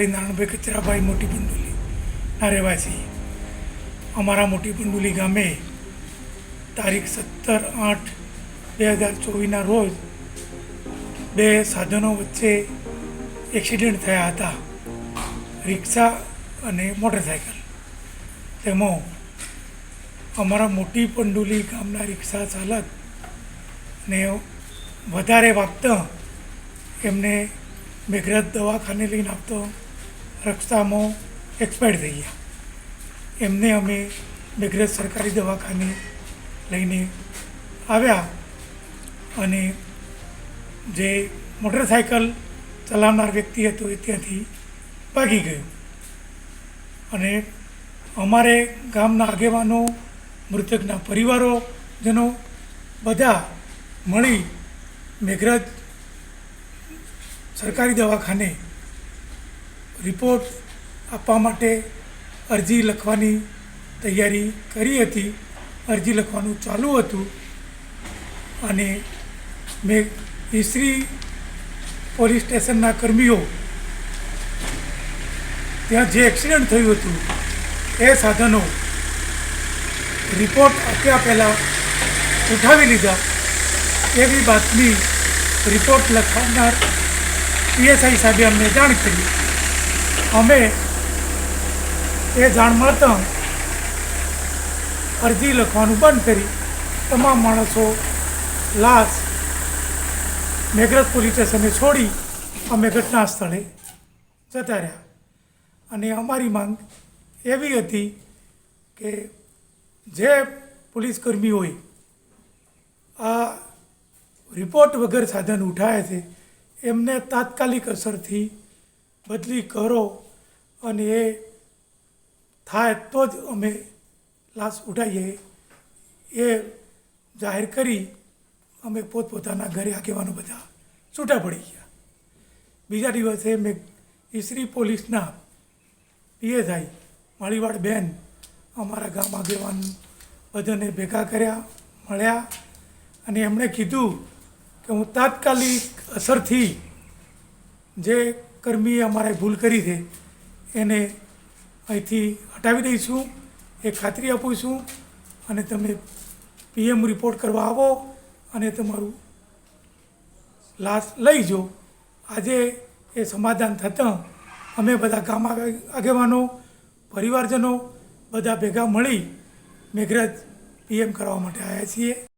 વાડી નારણભાઈ કચરાભાઈ મોટી પંડુલી. ના રહેવાસી અમારા મોટી પંડુલી ગામે તારીખ સત્તર આઠ બે હજાર ચોવીસના રોજ બે સાધનો વચ્ચે એક્સિડન્ટ થયા હતા. રિક્ષા અને મોટરસાયકલ. તેમાં અમારા મોટી પંડુલી ગામના રિક્ષા ચાલક ને વધારે વાગતા એમને મેઘરજ દવાખાને લઈને આપતો રસ્તામાં એક્સપાયર થઈ ગયા. એમને અમે મેઘરજ સરકારી દવાખાને લઈને આવ્યા અને જે મોટરસાયકલ ચલાવનાર વ્યક્તિ હતો એ ત્યાંથી ભાગી ગયો. અને અમારે ગામના આગેવાનો, મૃતકના પરિવારોજનો બધા મળી મેઘરજ સરકારી દવાખાને રિપોર્ટ આપવા માટે અરજી લખવાની તૈયારી કરી હતી. અરજી લખવાનું ચાલુ હતું અને મેં ઈસરી પોલીસ સ્ટેશનના કર્મીઓ ત્યાં જે એક્સિડન્ટ થયું હતું એ સાધનો રિપોર્ટ આપ્યા પહેલાં ઉઠાવી લીધા. એવી બાતમી રિપોર્ટ લખાવનાર પીએસઆઈ સાહેબે અમને જાણ કરી. અમે એ જાણ મળતા અરજી લખવાનું બંધ કરી તમામ માણસો લાશ મેઘરજ પોલીસ સ્ટેશને છોડી અમે ઘટના સ્થળે જતા રહ્યા. અને અમારી માંગ એવી હતી કે જે પોલીસ હોય, આ રિપોર્ટ વગર સાધન ઉઠાવે છે, એમને તાત્કાલિક અસરથી બદલી કરો અને એ થાય તો જ અમે લાશ ઉઠાવીએ. એ જાહેર કરી અમે પોતપોતાના ઘરે આગેવાનો બધા છૂટા પડી ગયા. બીજા દિવસે મેં ઈસરી પોલીસના પીએસઆઈ માળીવાડ બેન અમારા ગામ આગેવાન બધાને ભેગા કર્યા, મળ્યા અને એમણે કીધું કે હું તાત્કાલિક અસરથી જે કર્મીએ અમારે ભૂલ કરી છે. એને અહીંથી હટાવી દઈશું, એ ખાતરી આપું છું અને તમે પીએમ રિપોર્ટ કરવા આવો અને તમારું લાશ લઈ જાઓ આજે એ સમાધાન થતાં અમે બધા ગામ આગેવાનો, પરિવારજનો બધા ભેગા મળી મેઘરાજ પીએમ કરવા માટે આવ્યા છીએ.